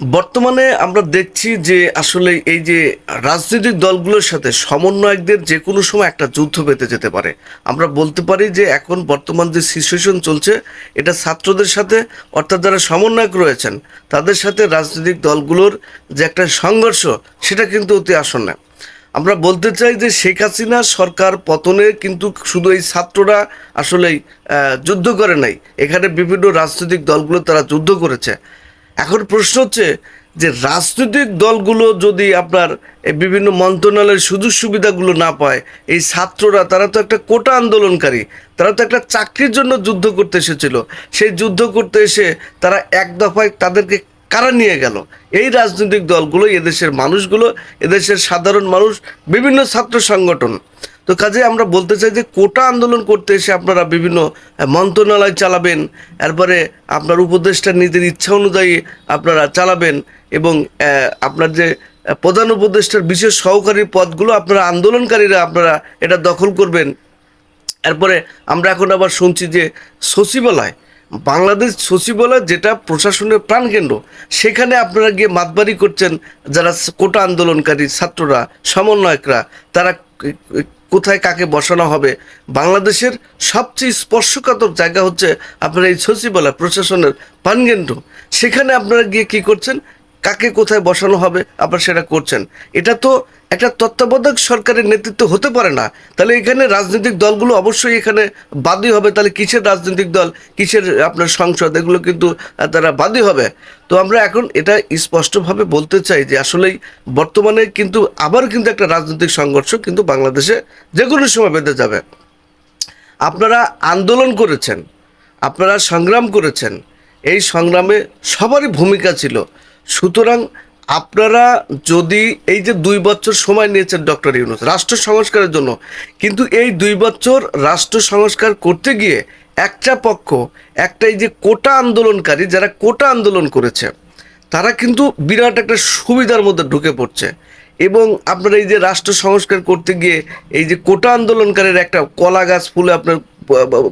বর্তমানে আমরা দেখছি যে আসলে এই যে রাজনৈতিক দলগুলোর সাথে সমন্বয়কদের যে কোনো সময় একটা যুদ্ধ পেতে যেতে পারে। আমরা বলতে পারি যে এখন বর্তমান যে সিচুয়েশন চলছে এটা ছাত্রদের সাথে অর্থাৎ যারা সমন্বয়ক রয়েছেন তাদের সাথে রাজনৈতিক দলগুলোর যে একটা সংঘর্ষ সেটা কিন্তু অতি আসন্ন। আমরা বলতে চাই যে শেখ হাসিনা সরকার পতনে কিন্তু শুধু এই ছাত্ররা আসলেই আহ, যুদ্ধ করে নাই। এখানে বিভিন্ন রাজনৈতিক দলগুলো তারা যুদ্ধ করেছে। এখন প্রশ্ন হচ্ছে যে রাজনৈতিক দলগুলো যদি আপনার বিভিন্ন মন্ত্রণালয়ের সুযোগ সুবিধাগুলো না পায়, এই ছাত্ররা, তারা তো একটা কোটা আন্দোলনকারী, তারা তো একটা চাকরির জন্য যুদ্ধ করতে এসেছিল। সেই যুদ্ধ করতে এসে তারা এক দফায় তাদেরকে কারা নিয়ে গেল? এই রাজনৈতিক দলগুলো, এদেশের মানুষগুলো, এদেশের সাধারণ মানুষ, বিভিন্ন ছাত্র সংগঠন। তো কাজে আমরা বলতে চাই যে কোটা আন্দোলন করতে এসে আপনারা বিভিন্ন মন্ত্রণালয় চালাবেন, এরপরে আপনার উপদেষ্টা নিজের ইচ্ছা অনুযায়ী আপনারা চালাবেন এবং আপনার যে প্রধান উপদেষ্টার বিশেষ সহকারী পদগুলো আপনারা আন্দোলনকারীরা আপনারা এটা দখল করবেন। এরপরে আমরা এখন আবার শুনছি যে সচিবালয়, বাংলাদেশ সচিবালয় যেটা প্রশাসনের প্রাণকেন্দ্র, সেখানে আপনারা গিয়ে মাতবাড়ি করছেন যারা কোটা আন্দোলনকারী ছাত্ররা, সমন্বয়করা, তারা কোথায় কাকে বসানো হবে, বাংলাদেশের সবচেয়ে স্পর্শকাতর জায়গা হচ্ছে আপনার এই সচিবালয় প্রশাসনের প্রাণকেন্দ্র সেখানে আপনারা গিয়ে কি করছেন? কাকে কোথায় বসানো হবে, আপনারা সেটা করছেন। এটা তো একটা তত্ত্বাবধায়ক সরকারের নেতৃত্ব হতে পারে না। তাহলে এখানে রাজনৈতিক দলগুলো অবশ্যই এখানে বাদী হবে। তাহলে কিসের রাজনৈতিক দল? কিসের আপনার সংসদ? এগুলো কিন্তু তারা বাদী হবে। তো আমরা এখন এটা স্পষ্টভাবে বলতে চাই যে আসলেই বর্তমানে কিন্তু আবার কিন্তু একটা রাজনৈতিক সংঘর্ষ কিন্তু বাংলাদেশে যে কোনো সময় বেঁধে যাবে। আপনারা আন্দোলন করেছেন, আপনারা সংগ্রাম করেছেন, এই সংগ্রামে সবারই ভূমিকা ছিল। সুতরাং আপনারা যদি এই যে দুই বছর সময় নিয়েছেন ডক্টর ইউনুস, রাষ্ট্র সংস্কারের জন্য, কিন্তু এই দুই বছর রাষ্ট্র সংস্কার করতে গিয়ে একটা পক্ষ একটা এই যে কোটা আন্দোলনকারী, যারা কোটা আন্দোলন করেছে, তারা কিন্তু বিরাট একটা সুবিধার মধ্যে ঢুকে পড়ছে। এবং আপনার এই যে রাষ্ট্র সংস্কার করতে গিয়ে এই যে কোটা আন্দোলনকারীর একটা কলা গাছ ফুলে আপনার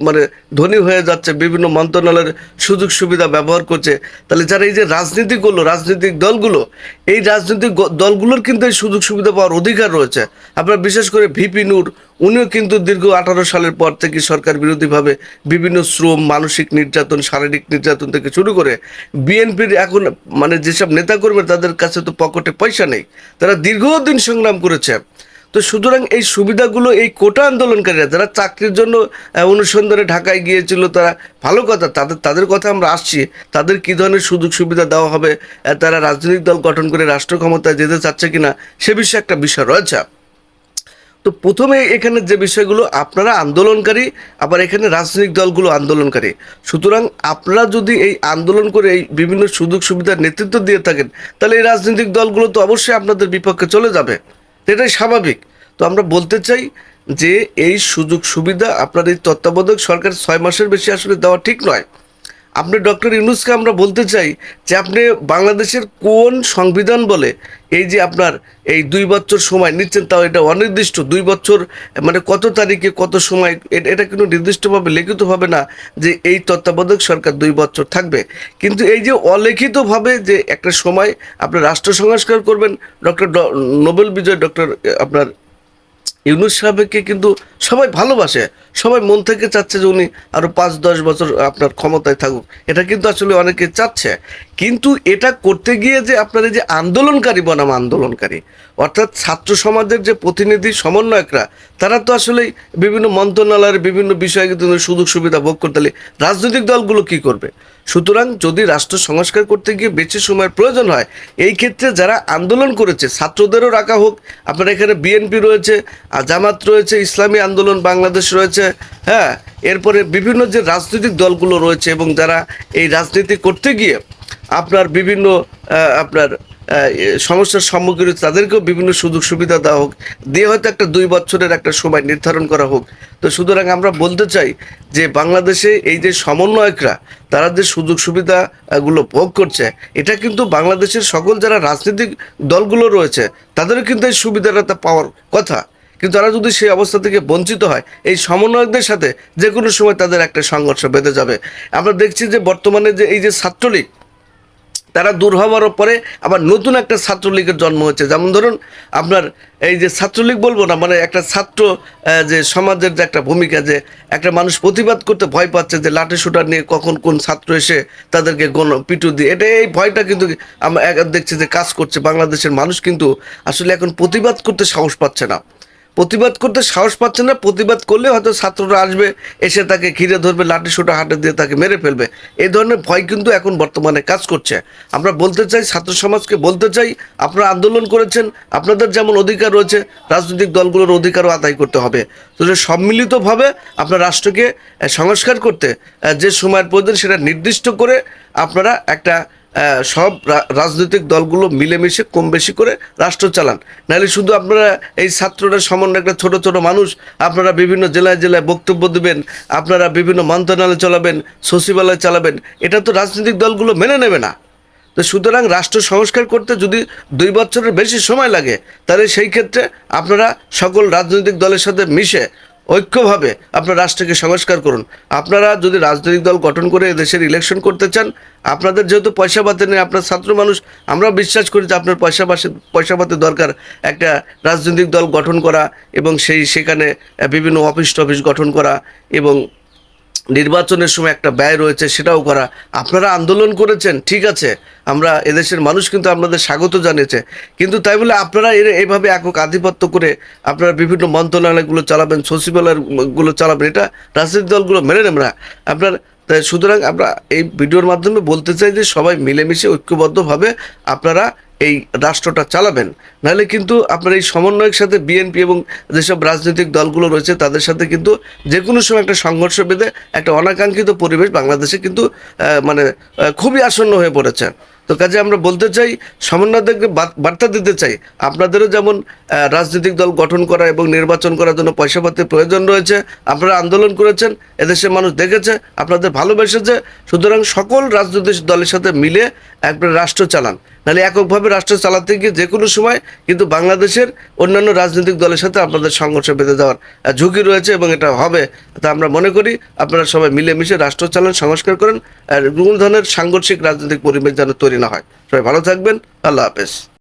মানে ধনী হয়ে যাচ্ছে, বিভিন্ন মন্ত্রণালয়ের সুযোগ সুবিধা ব্যবহার করছে। তাহলে যারা এই যে রাজনীতি করল রাজনৈতিক দলগুলো, এই রাজনৈতিক দলগুলোর কিন্তু এই সুযোগ সুবিধা পাওয়ার অধিকার রয়েছে। আপনার বিশেষ করে ভিপি নূর, উনিও কিন্তু দীর্ঘ আঠারো সালের পর থেকে সরকার বিরোধীভাবে বিভিন্ন শ্রম, মানসিক নির্যাতন, শারীরিক নির্যাতন থেকে শুরু করে বিএনপির এখন মানে যেসব নেতাকর্মী তাদের কাছে তো পকেটে পয়সা নেই, তারা দীর্ঘদিন সংগ্রাম করেছে। তো সুতরাং এই সুবিধাগুলো এই কোটা আন্দোলনকারীরা, যারা চাকরির জন্য অনুসন্ধানে ঢাকায় গিয়েছিল, তারা ভালো কথা, তাদের তাদের কথা আমরা আসছি, তাদের কী ধরনের সুযোগ সুবিধা দেওয়া হবে তারা রাজনৈতিক দল গঠন করে রাষ্ট্র ক্ষমতায় যেতে চাচ্ছে কিনা, সে বিষয়ে একটা বিষয় রয়েছে। তো প্রথমে এখানে যে বিষয়গুলো, আপনারা আন্দোলনকারী, আবার এখানে রাজনৈতিক দলগুলো আন্দোলনকারী। সুতরাং আপনারা যদি এই আন্দোলন করে এই বিভিন্ন সুযোগ সুবিধার নেতৃত্ব দিয়ে থাকেন, তাহলে এই রাজনৈতিক দলগুলো তো অবশ্যই আপনাদের বিপক্ষে চলে যাবে। তো এটাই স্বাভাবিক। তো আমরা বলতে চাই যে এই সুযোগ সুবিধা আপনার এই তত্ত্বাবধায়ক সরকার ছয় মাসের বেশি আসলে দেওয়া ঠিক নয়। আপনি ডক্টর ইউনুসকে আমরা বলতে চাই যে আপনি বাংলাদেশের কোন সংবিধান বলে এই যে আপনার এই দুই বছর সময় নিচ্ছেন, তাও এটা অনির্দিষ্ট দুই বছর মানে কত তারিখে কত সময় এটা কিন্তু নির্দিষ্টভাবে লিখিতভাবে না যে এই তত্ত্বাবধায়ক সরকার দুই বছর থাকবে। কিন্তু এই যে অলিখিতভাবে যে একটা সময় আপনি রাষ্ট্র সংস্কার করবেন, ডক্টর নোবেল বিজয় ডক্টর আপনার ইউনুস সাহেবকে কিন্তু সবাই ভালোবাসে। সবাই মন থেকে চাচ্ছে যে উনি আরও পাঁচ, দশ বছর আপনার ক্ষমতায় থাকুক। এটা কিন্তু আসলে অনেকে চাচ্ছে। কিন্তু এটা করতে গিয়ে যে আপনার এই যে আন্দোলনকারী বনাম আন্দোলনকারী, অর্থাৎ ছাত্র সমাজের যে প্রতিনিধি সমন্বয়করা, তারা তো আসলে বিভিন্ন মন্ত্রণালয়ের বিভিন্ন বিষয়ে কিন্তু সুযোগ সুবিধা ভোগ করতে রাজনৈতিক দলগুলো কি করবে? সুতরাং যদি রাষ্ট্র সংস্কার করতে গিয়ে বেশি সময়ের প্রয়োজন হয়, এই ক্ষেত্রে যারা আন্দোলন করেছে, ছাত্রদেরও রাখা হোক। আপনার এখানে বিএনপি রয়েছে জামাত রয়েছে, ইসলামী আন্দোলন, বাংলাদেশ রয়েছে হ্যাঁ এরপরে বিভিন্ন যে রাজনৈতিক দলগুলো রয়েছে এবং যারা এই রাজনীতি করতে গিয়ে আপনার বিভিন্ন আপনার সমস্যার সম্মুখীন হচ্ছে, তাদেরকেও বিভিন্ন সুযোগ সুবিধা দেওয়া হোক, দিয়ে হয়তো একটা দুই বছরের একটা সময় নির্ধারণ করা হোক। তো সুতরাং আমরা বলতে চাই যে বাংলাদেশে এই যে সমন্বয়করা, তারা যে সুযোগ সুবিধাগুলো ভোগ করছে, এটা কিন্তু বাংলাদেশের সকল যারা রাজনৈতিক দলগুলো রয়েছে, তাদেরও কিন্তু এই সুবিধাটা পাওয়ার কথা। কিন্তু তারা যদি সেই অবস্থা থেকে বঞ্চিত হয়, এই সমন্বয়কদের সাথে যে কোনো সময় তাদের একটা সংঘর্ষ বেঁধে যাবে। আমরা দেখছি যে বর্তমানে যে এই যে ছাত্রলীগ, তারা দূর হওয়ার পরে আবার নতুন একটা ছাত্রলীগের জন্ম হচ্ছে যেমন ধরুন, আপনার এই যে ছাত্রলীগ বলব না মানে একটা ছাত্র যে সমাজের যে একটা ভূমিকা, যে একটা মানুষ প্রতিবাদ করতে ভয় পাচ্ছে যে লাঠি শুটার নিয়ে কখন কোন ছাত্র এসে তাদেরকে গণ পিটু দিয়ে, এটা এই ভয়টা কিন্তু আমরা দেখছি যে কাজ করছে। বাংলাদেশের মানুষ কিন্তু আসলে এখন প্রতিবাদ করতে সাহস পাচ্ছে না। প্রতিবাদ করতে সাহস পাচ্ছে না, প্রতিবাদ করলে হয়তো ছাত্ররা আসবে, এসে তাকে ঘিরে ধরবে, লাঠি সোটা হাতে দিয়ে তাকে মেরে ফেলবে। এই ধরনের ভয় কিন্তু এখন বর্তমানে কাজ করছে। আমরা বলতে চাই, ছাত্র সমাজকে বলতে চাই, আপনারা আন্দোলন করেছেন, আপনাদের যেমন অধিকার রয়েছে, রাজনৈতিক দলগুলোর অধিকারও আদায় করতে হবে। তো সম্মিলিতভাবে আপনার রাষ্ট্রকে সংস্কার করতে যে সময়ের প্রয়োজন সেটা নির্দিষ্ট করে আপনারা একটা সব রাজনৈতিক দলগুলো মিলেমিশে কম বেশি করে রাষ্ট্র চালান। নাহলে শুধু আপনারা এই ছাত্ররা সমন্বয় একটা ছোট ছোট মানুষ, আপনারা বিভিন্ন জেলায় জেলায় বক্তব্য দেবেন, আপনারা বিভিন্ন মন্ত্রণালয় চালাবেন, সচিবালয় চালাবেন, এটা তো রাজনৈতিক দলগুলো মেনে নেবে না। তো সুতরাং রাষ্ট্র সংস্কার করতে যদি দুই বছরের বেশি সময় লাগে, তাহলে সেই ক্ষেত্রে আপনারা সকল রাজনৈতিক দলের সাথে মিশে ঐক্যভাবে আপনার রাষ্ট্রকে সংস্কার করুন। আপনারা যদি রাজনৈতিক দল গঠন করে দেশের ইলেকশন করতে চান, আপনাদের যেহেতু পয়সা পাতে নেই, আপনার ছাত্র মানুষ আমরা বিশ্বাস করি যে আপনার পয়সা পাশে পয়সা পাতে দরকার একটা রাজনৈতিক দল গঠন করা এবং সেই, সেখানে বিভিন্ন অফিস টফিস গঠন করা এবং নির্বাচনের সময় একটা ব্যয় রয়েছে, সেটাও করা। আপনারা আন্দোলন করেছেন, ঠিক আছে। আমরা এদেশের মানুষ কিন্তু আপনাদের স্বাগত জানিয়েছে। কিন্তু তাই বলে আপনারা এর এইভাবে একক আধিপত্য করে আপনারা বিভিন্ন মন্ত্রণালয়গুলো চালাবেন, সচিবালয়গুলো চালাবেন, এটা রাজনৈতিক দলগুলো মেনে নেবেন না। আপনার তাই সুতরাং আমরা এই ভিডিওর মাধ্যমে বলতে চাই যে সবাই মিলেমিশে ঐক্যবদ্ধভাবে আপনারা এই রাষ্ট্রটা চালাবেন। নাহলে কিন্তু আপনার এই সমন্বয়ের সাথে বিএনপি এবং যেসব রাজনৈতিক দলগুলো রয়েছে, তাদের সাথে কিন্তু যে কোনো সময় একটা সংঘর্ষ বেঁধে একটা অনাকাঙ্ক্ষিত পরিবেশ বাংলাদেশে কিন্তু মানে খুবই আসন্ন হয়ে পড়েছে। তো কাজে আমরা বলতে চাই সমন্বয়দেরকে বার্তা দিতে চাই। আপনাদেরও যেমন রাজনৈতিক দল গঠন করা এবং নির্বাচন করার জন্য পয়সা পাতির প্রয়োজন রয়েছে, আপনারা আন্দোলন করেছেন, এদেশের মানুষ দেখেছে, আপনাদের ভালোবেসেছে, সুতরাং সকল রাজনৈতিক দলের সাথে মিলে একবার রাষ্ট্র চালান। নাহলে এককভাবে রাষ্ট্র চালাতে গিয়ে যে কোনো সময় কিন্তু বাংলাদেশের অন্যান্য রাজনৈতিক দলের সাথে আপনাদের সংঘর্ষ বেঁধে যাওয়ার ঝুঁকি রয়েছে এবং এটা হবে। তা আমরা মনে করি আপনারা সবাই মিলেমিশে রাষ্ট্র চালান, সংস্কার করেন, আর কোনো ধরনের সাংঘর্ষিক রাজনৈতিক পরিবেশ যেন তৈরি না হয়। সবাই ভালো থাকবেন। আল্লাহ হাফেজ।